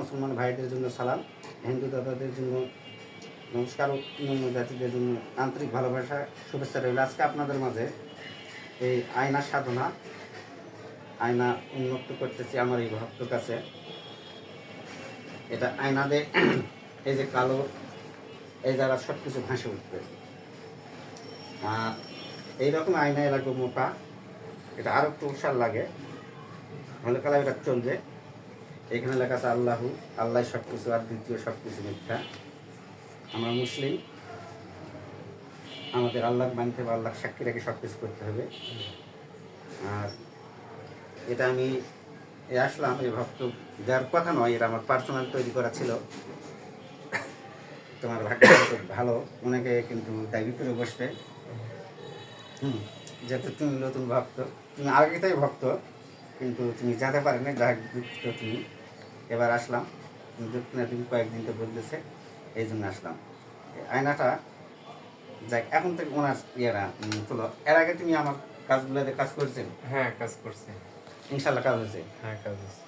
মুসলমান ভাইদের জন্য সালাম, হিন্দু দাদাদের জন্য নমস্কার অন্যান্য জাতিদের জন্য আন্তরিক ভালোবাসা, শুভেচ্ছা রইল। আজকে আপনাদের মাঝে এই আয়না সাধনা, আয়না উন্মুক্ত করতেছি আমার এই ভক্তর কাছে। এটা আয়নাতে এই যে কালো, এই জায়গা সব কিছু ভাসে উঠবে। আর এইরকম আয়না এরকম মোটা, এটা আরও একটু উৎসার লাগে। হলে কালা এটা চলবে। এখানে লেখা আছে আল্লাহু, আল্লাহ সব কিছু আর দ্বিতীয় সব কিছু মিথ্যা। আমরা মুসলিম, আমাদের আল্লাহ মানতে হবে আল্লাহ সাক্ষী রেখে সব কিছু করতে হবে। আর এটা আমি এ আসলাম এই ভক্ত যার কথা নয়, এটা আমার পার্সোনাল তৈরি করা ছিল। তোমার ভাগ্য খুব ভালো, অনেকে কিন্তু দাবি করে বসবে। হুম, যেহেতু তুমি নতুন ভক্ত, তুমি আগে থেকে ভক্ত, কিন্তু তুমি যেতে পারে না যাক দুঃখিত তুমি। এবার আসলাম। দুঃখ না তুমি কয়েকদিন তো বলতেছে এই জন্য আসলাম। আয়নাটা যাক এখন থেকে ওনার ইয়েরা তোলো এর আগে তুমি আমার কাজগুলোতে কাজ করেছেন? হ্যাঁ কাজ করছি। ইনশাল্লাহ কাজ হয়েছে? হ্যাঁ কাজ হচ্ছে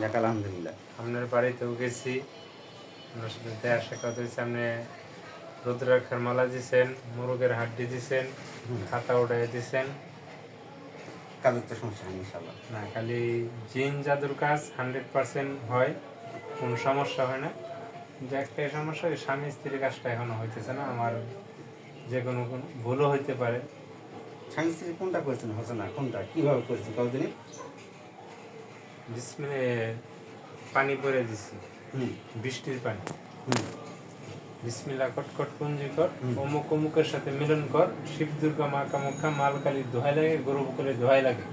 যাক আলহামদুলিল্লাহ। আপনার বাড়িতেও গেছি আপনার সাথে দেখা সাক্ষাৎ হয়েছে। আপনি রুদ্রাক্ষার মালা দিছেন মুরগের হাড্ডি দিয়েছেন। খাতা উঠাই দিছেন। কাজের তো সমস্যা নেই ইনশাল্লাহ না খালি জিন জাদুর কাজ হান্ড্রেড পার্সেন্ট হয় কোনো সমস্যা হয় না। যে একটাই সমস্যা ওই স্বামী স্ত্রীর কাজটা এখনও হইতেছে না আমার যে কোনো কোনো ভুলও হইতে পারে। স্বামী স্ত্রী কোনটা করেছেন? হচ্ছে না কোনটা? কীভাবে করেছেন? কতদিনে বিসমিলে পানি পরে দিছি। হুম। বৃষ্টির পানি। হুম। বিসমিল্লা কটকট পুঞ্জি কর অমুক অমুকের সাথে মিলন কর শিব দুর্গা মা কামাখ্যা মাল কালী দোহাই লাগে গরু বকরে দোহাই লাগে।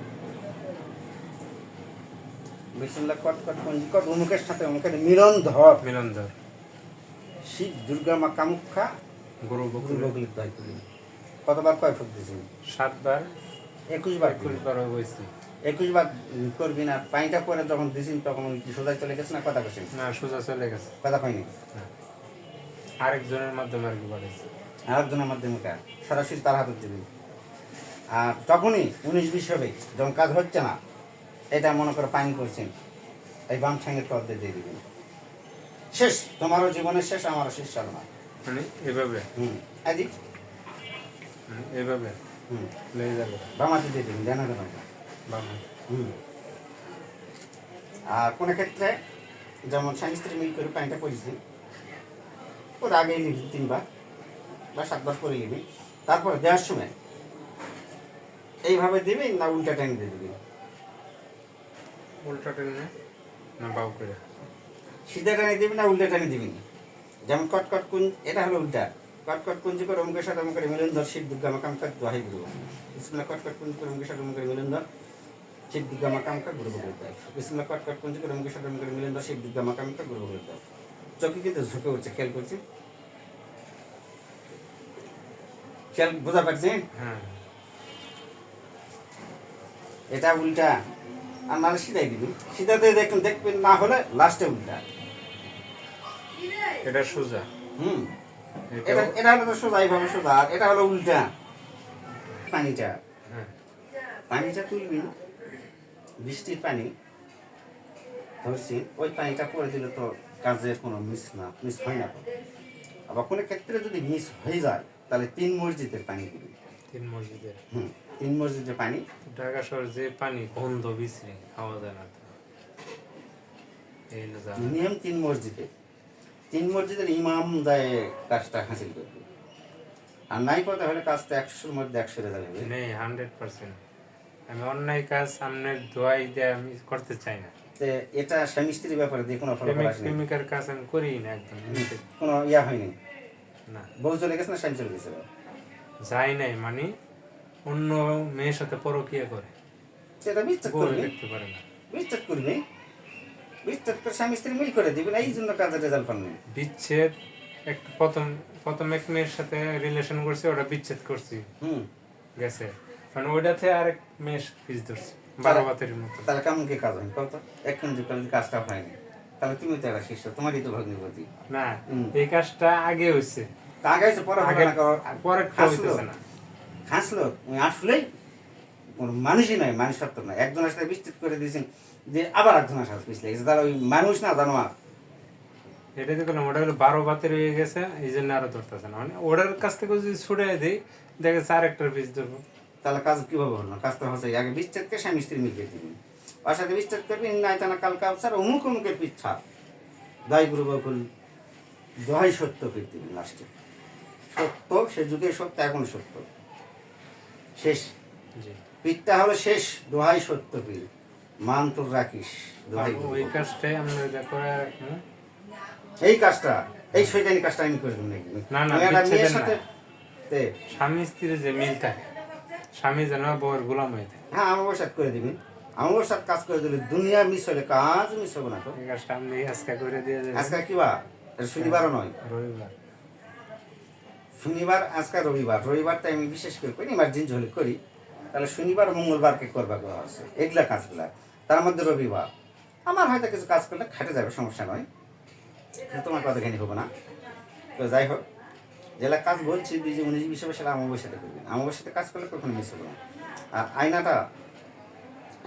বিসমুল্লাহ কট কট পঞ্জিকট অমুকের সাথে অমুকের মিলন ধর। মিলন ধর। শিব দুর্গা মা কামুক্ষা গরু বকরে গুরুবগলির দয় করি। কতবার কয় ফুট দিয়েছেন সাতবার। একুশ বার। একুশ বার বইছি একুশ বার করবি না পানিটা পরে যখন দিয়েছেন তখন সোজা চলে গেছে না কথা কেছেন না সোজা চলে গেছে। কথা হয়নি না। আরেকজনের মাধ্যমে আর কি বাড়াইছে আরেকজনের মাধ্যমে কাজ সরাসরি তার হাতে দেবেন আর তখনই উনিশ বিশ হবে যখন কাজ হচ্ছে না এটা মনে করে পানি করছেন এই বাম ঠ্যাঙের তল দিয়ে দিবেন। শেষ তোমারও জীবনের শেষ আমারও শেষ সাধনা। মানে এভাবে? হুম। এদিক হুম, এভাবে? হুম। লেগে যাবে বামাতে দিয়ে দিবেন জানা কেন বাম হুম। আর কোনো ক্ষেত্রে যেমন স্বামী স্ত্রী মিল করে পানিটা পরিছি ওর আগে নিবি তিনবার বা সাতবার করে নিবি। তারপর দেওয়ার সময় এইভাবে দিবি না উল্টা টাইম দিয়ে দিবি? উল্টা টেনে না? বাউ করে। সিধা টানি দিবি না উল্টা টানি দিবি? যেমন কটকট কুঞ্জ এটা হলো উল্টা। কটকট কুঞ্জি করে অমুকের সাথে অমুকের মিলন ধর শিব দুর্গা মাকামকা দোহাই গুরু বিসমুল্লাহ কটকট কুঞ্জি করে অমুকের সাথে অমুকের মিলন ধর শিব দুর্গা মাকামকা গুরু বলে দেয় বিসমুল্লাহ কটকট কুঞ্জি করে অমুকের সাথে অমুকের মিলন ধর শিব দুর্গা মাকামকা গুরু বলে দেয় চোখে কিন্তু ঝুঁকে উঠছে খেয়াল করছি। খেয়াল বোঝা পারছি? হ্যাঁ। এটা উল্টা। আর নাহলে সিধাই দিবি। সিধাতে দেখুন দেখবেন না হলে লাস্টে উল্টা। এটা সোজা। হুম। এটা এটা এটা হলো তো সোজা এইভাবে সোজা। আর এটা হলো উল্টা। পানিটা। হ্যাঁ। পানিটা তুলবি। বৃষ্টির পানি। ধরছি। ওই পানিটা পরে দিলে তো কাজের কোনো মিস না মিস হয় না আবার কোনো ক্ষেত্রে যদি মিস হয়ে যায় তাহলে তিন মসজিদের পানি দিবি। তিন মসজিদের? হুম তিন মসজিদের পানি। ঢাকা শহর যে পানি গন্ধ বিশ্রী খাওয়া যায় না। মিনিমাম তিন মসজিদে তিন মসজিদের ইমাম যায় কাজটা হাসিল করবে আর নাই কথা হলে কাজটা একশোর মধ্যে একশো রেজাল্ট হবে নেই হান্ড্রেড পার্সেন্ট আমি অন্যায় কাজ সামনের দোয়াই দিয়ে আমি করতে চাই না। এটা স্বামী স্ত্রীর ব্যাপারে দিয়ে কোনো ফলাফল আসেনি। প্রেমিকার কাজ আমি করি না একদম কোনো ইয়া হয়নি? না। বউ চলে গেছে না স্বামী চলে গেছে? যাই নাই মানে অন্য মেয়ের সাথে পরকিয়া করে। সেটা বউ করবি। দেখতে পারে না। বিশ্বাস করবি? বিশ্বাস করে স্বামী স্ত্রী মিল করে দিবেন এই জন্য কাজের রেজাল্ট পান বিচ্ছেদ একটা প্রথম প্রথম এক মেয়ের সাথে রিলেশন করছি ওটা বিচ্ছেদ করছি। হুম। গেছে। মানে ওইটাতে আরেক মেয়ে পিস ধরছি। বারো বাতের মতো। তাহলে কেমন কি কাজ হয়? কত কাজ কাজটা হয়নি তাহলে তুমি তো একটা শিষ্য তোমারই তো ভগ্নিপতি। না এই কাজটা আগে হয়েছে আগে হয়েছে পরে আগে পরে হাসলো উনি আসলেই কোনো মানুষই নয় মানুষত্ব নয়। একজনের সাথে বিস্তৃত করে দিয়েছেন যে আবার একজনের সাথে পিছলে গেছে। তাহলে ওই মানুষ না জানোয়ার। এটা করলাম ওটা হলো বারো বাতের হয়ে গেছে এই জন্য আরও ধরতেছে না। মানে ওটার কাছ থেকে যদি ছুটে দিই দেখে চার একটার পিস ধরবো। তাহলে কাজ কীভাবে হলো? না কাজ তো হচ্ছে আগে বিচ্ছেদকে স্বামী স্ত্রী মিলিয়ে দিবি ওর সাথে বিচ্ছেদ করবি নাই তা না কাল কাউসার অমুক অমুকের পিচ্ছা। দায় গুরু বকুল দহাই সত্য পৃথিবী লাস্টে সত্য সে যুগে সত্য এখন সত্য। শেষ। পিঠটা হলো শেষ। দোহাই সত্য পীর মান তোর রাখিস। কাজটাই আমরা করে এই কাজটা এই শৈতানি কাজটা আমি করে দেবো নাকি? না, না, মেয়ের সাথে তে, স্বামী স্ত্রীর যে মিল থাকে স্বামী যেন বউয়ের গোলাম হয়ে থাকে। হ্যাঁ আমার সাথে করে দিবি। আমার সাথে কাজ করে দিলে দুনিয়া মিস হলে কাজ মিস হবে না তো। কাজটা আজকে করে দিয়ে দেবো আজকে কি এটা শনিবারও নয়। রবিবার। শনিবার আজকে রবিবার। রবিবারটা আমি বিশেষ করে করি ইমার্জেন্সি হলে করি। তাহলে শনিবার মঙ্গলবারকে করবা করা আছে এগুলা কাজগুলা। তার মধ্যে রবিবার। আমার হয়তো কিছু কাজ করলে খাটে যাবে সমস্যা নয়। তোমার কথা জ্ঞানী হব না। তো যাই হোক। যেটা কাজ বলছি দুই যে উনিশ বিশ সেটা আমার সাথে করবেন আমার সাথে কাজ করলে কখনো মিস হবে না। আর আয়নাটা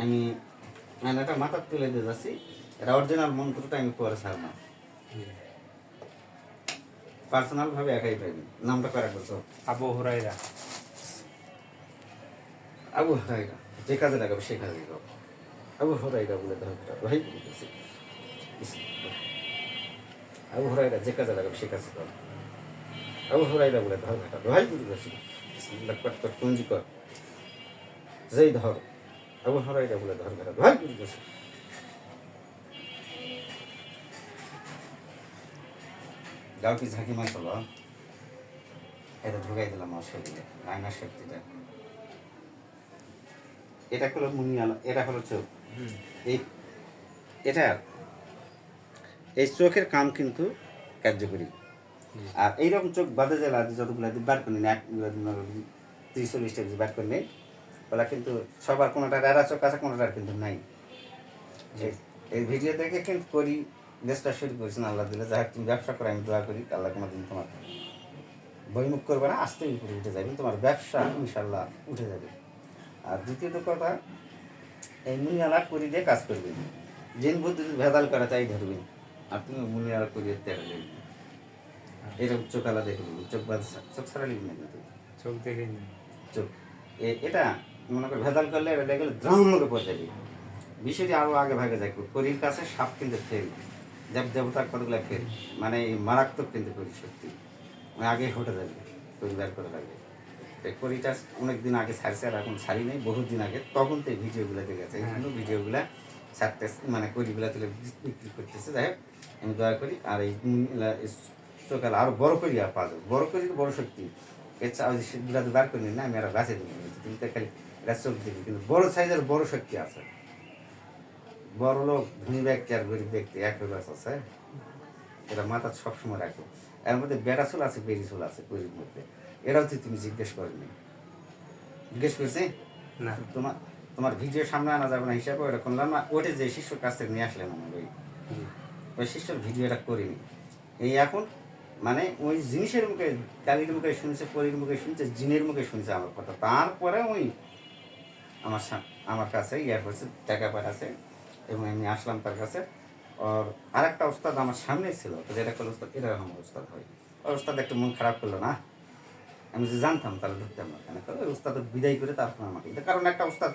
আমি আয়নাটা মাথা তুলে দিয়ে যাচ্ছি। এটা অরিজিনাল মন্ত্রটা আমি পরে ছাড় না। পার্সোনাল ভাবে একাই পাইবেন নামটা করা বলতো আবু হুরাইরা আবু হরাইরা যে কাজে লাগাবে সে কাজে লাগাবো। আবু হরাইরা বলে ধর ভাই আবু হরাইরা যে কাজে লাগাবে সে কাজে লাগাবো। আবু হরাইরা বলে ধর ঘাটা ভাই বলতেছি লটপট কর পুঞ্জি কর যেই ধর আবু হরাইরা বলে ধর ঘাটা ভাই বলতেছি গাও কি ঝাঁকি মাছ হলো এটা ঢুকাই দিলাম আমার শরীরে শক্তিটা এটা হলো মুনিয়ালা এটা হলো চোখ এই এটা এই চোখের কাম কিন্তু কার্যকরী। আর এইরকম চোখ বাদে জেলা যতগুলো বার করে এক তিরিশ চল্লিশটা যদি বার করে নেই। ওরা কিন্তু সবার কোনোটা রারা চোখ আছে, কোনোটার কিন্তু নাই। এই- ভিডিও দেখে কিন্তু করি দেশটা শুরু করেছেন আল্লাহ দিলে। যাই তুমি ব্যবসা করে, আমি দোয়া করি, আল্লাহ কোনো দিন তোমার বইমুখ করবে না, আস্তে উপরে উঠে যাবে। তোমার ব্যবসা ইনশাল্লাহ উঠে যাবে। আর দ্বিতীয়ত কথা, এই মুনিয়ালা করি দিয়ে কাজ করবে। জিন বুদ্ধি ভেদাল করা, তাই ধরবে। আর তুমি মুনিয়ালা করিয়ে তেড়ে দেবে এরকম চোখালা দেখবে চোখ বাদ চোখ ছাড়া লিখবে না চোখ দেখে চোখ। এটা মনে করে ভেদাল করলে এটা দেখলে দ্রামকে পড়ে যাবে বিষয়টি আরও আগে ভাগে যায়। করির কাছে সাপ কিন্তু ফেল দেব দেবতার কতগুলো ফেল মানে মারাত্মক কিন্তু করি সত্যি মানে আগে হটে যাবে পরিবার বের করে লাগবে করিটা অনেক দিন আগে ছাড়ছে আর এখন ছাড়ি নেই বহুত দিন আগে। তখন তো ভিডিওগুলো দেখেছে। এই জন্য ভিডিওগুলো ছাড়তে মানে করিগুলো তুলে বিক্রি করতেছে। যাই হোক আমি দয়া করি। আর এই সকালে আরও বড় করি আর পাওয়া যাবে বড় করি বড় শক্তি। সেগুলো তো বার করে না আমি আর গাছে দিই তুমি তো খালি এটা চোখ দিবি কিন্তু বড় সাইজের বড় শক্তি আছে। বড় লোক ধনী ব্যক্তি আর গরিব ব্যক্তি এক গাছ আছে এটা মাথা সবসময় রাখো। এর মধ্যে বেড়া চুল আছে বেরি চুল আছে গরিব মধ্যে এরাও তো তুমি জিজ্ঞেস করেনি। জিজ্ঞেস করছি? না। তোমার তোমার ভিডিও সামনে আনা যাবে না হিসাবে ওটা করলাম না। ওটা যে শিষ্যর কাছ থেকে নিয়ে আসলেন আমার ওই। ওই শিষ্যর ভিডিওটা করিনি। এই এখন মানে ওই জিনিসের মুখে কালির মুখে শুনছে পরীর মুখে শুনছে জিনের মুখে শুনছে আমার কথা। তারপরে ওই আমার আমার কাছে ইয়ে করছে টাকা পাঠাচ্ছে এবং আমি আসলাম তার কাছে। আর আরেকটা ওস্তাদ আমার সামনে ছিল তো যেটা করল ওস্তাদ আমার ওস্তাদ হয়। ওই ওস্তাদ একটু মন খারাপ করল না আমি যে জানতাম তাহলে ধরতাম না কেন? ওই ওস্তাদ বিদায় করে তারপর আমাকে এটা কারণ একটা ওস্তাদ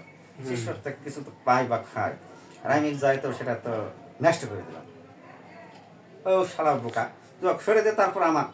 শিষ্যর থেকে কিছু তো পায় বা খায়। আর আমি যাই তো সেটা তো নষ্ট করে দিলাম। ও শালা বোকা। তো সরে দে তারপর আমার।